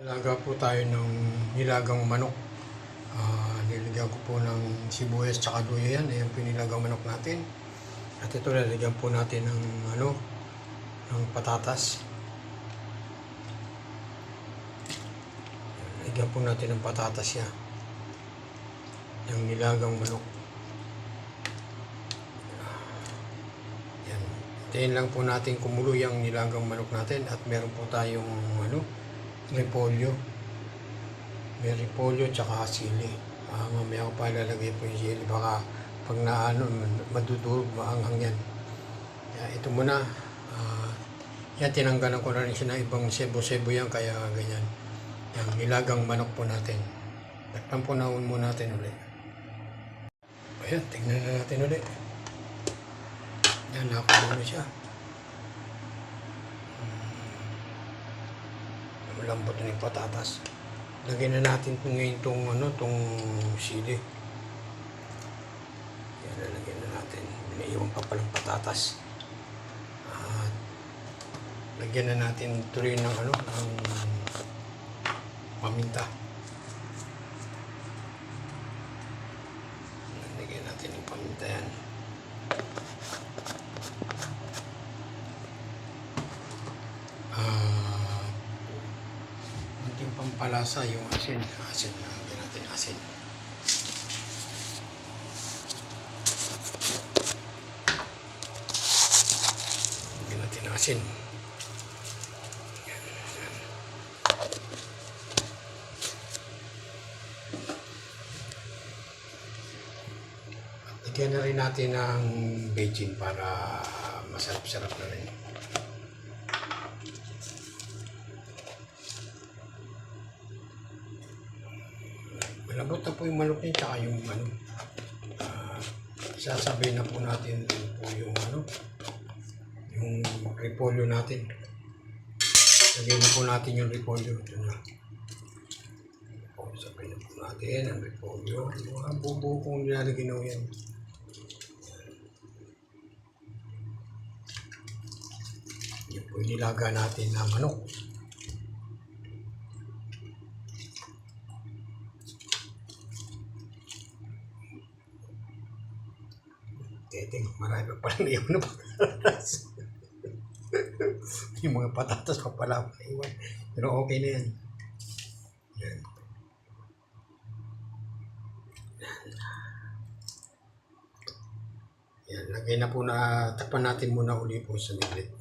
Nilaga po tayo ng nilagang manok. Ah, nilagyan ko po ng sibuyas tsaka luya yan. Ayan po yung nilagang manok natin. At ito lalagyan po natin ng ano, ng patatas. Lagyan po natin ng patatas yan. Yung nilagang manok. Yan. Hintayin lang po natin kumulo yung nilagang manok natin at meron po tayong ano, repolyo. May repolyo tsaka sili. Ah, mamaya ko pa lalagay po yung sili. Baka pag naano, madudurog, maanghang yan. Kaya ito muna. Ah, yan, tinanggalan ko na rin siya ng ibang sebo-sebo yan, kaya ganyan. Yan, nilagang manok po natin. Takpan po muna natin ulit. Ayan, tignan na natin ulit. Yan, nakakulo na siya. Malambot na yung patatas. Lagyan na natin ito ngayon itong ano, itong sili. Yan, lalagyan na natin. Binaiwan pa palang patatas. At lagyan na natin tuloy ng ano, ng paminta. Lagyan natin ng paminta yan. Ah, Kunting pampalasa yung asin. Asin na. Lagyan natin asin. Lagyan natin asin. Yan, Lagyan na rin natin ng beijing para masarap-sarap na rin. Malambot na po yung manok niya, tsaka yung ano, ah, sasabay na po natin po yung ano, yung repolyo natin. Lagay na po natin yung repolyo. Ito na. O, sabay na po natin ang repolyo. Yung mga bubo kong nilalagay na yan. Yan po yung nilaga natin na manok. Tete, marami pa pala naiwan na patatas. yung mga patatas pa pala ako naiwan. Pero okay na yan. Yan. Yan, lagay na po na, takpan natin muna uli po sa miglit.